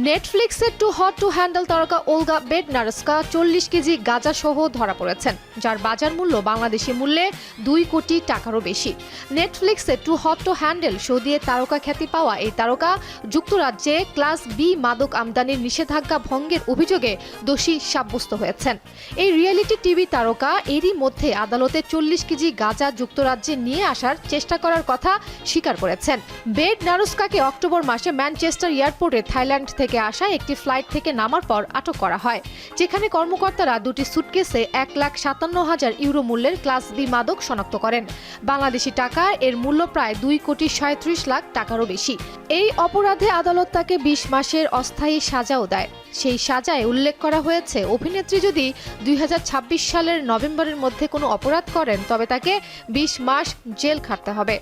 নেটফ্লিক্সের too hot to handle তারকা Olga Bednarska চল্লিশ KG গাঁজা সহ ধরা পড়েছেন, যার বাজার মূল্য বাংলাদেশি মূল্যে দুই কোটি টাকারও বেশি। নেটফ্লিক্সে too hot to handle show দিয়ে তারকা খ্যাতি পাওয়া এই তারকা যুক্তরাজ্যে ক্লাস বি মাদক আমদানির নিষেধাজ্ঞা ভঙ্গের অভিযোগে দোষী সাব্যস্ত হয়েছেন। এই রিয়েলিটি টিভি তারকা এরই মধ্যে আদালতে চল্লিশ কেজি গাঁজা যুক্তরাজ্যে নিয়ে আসার চেষ্টা করার কথা স্বীকার করেছেন। বেড নারস্কাকে অক্টোবর মাসে ম্যানচেস্টার এয়ারপোর্টে থাইল্যান্ড থেকে আসা একটি ফ্লাইট থেকে নামার পর আটক করা হয়, যেখানে কর্মকর্তারা দুটি সুটকেসে এক লাখ সাতান্ন হাজার ইউরো মূল্যের ক্লাস বি মাদক শনাক্ত করেন। বাংলাদেশি টাকা এর মূল্য প্রায় দুই কোটি সাঁত্রিশ লাখ টাকারও বেশি। এই অপরাধে আদালত তাকে বিশ মাসের অস্থায়ী সাজাও দেয়। সেই সাজায় উল্লেখ করা হয়েছে, অভিনেত্রী যদি দুই হাজার ছাব্বিশ সালের নভেম্বরের মধ্যে কোনো অপরাধ করেন, তবে তাকে বিশ মাস জেল খাটতে হবে।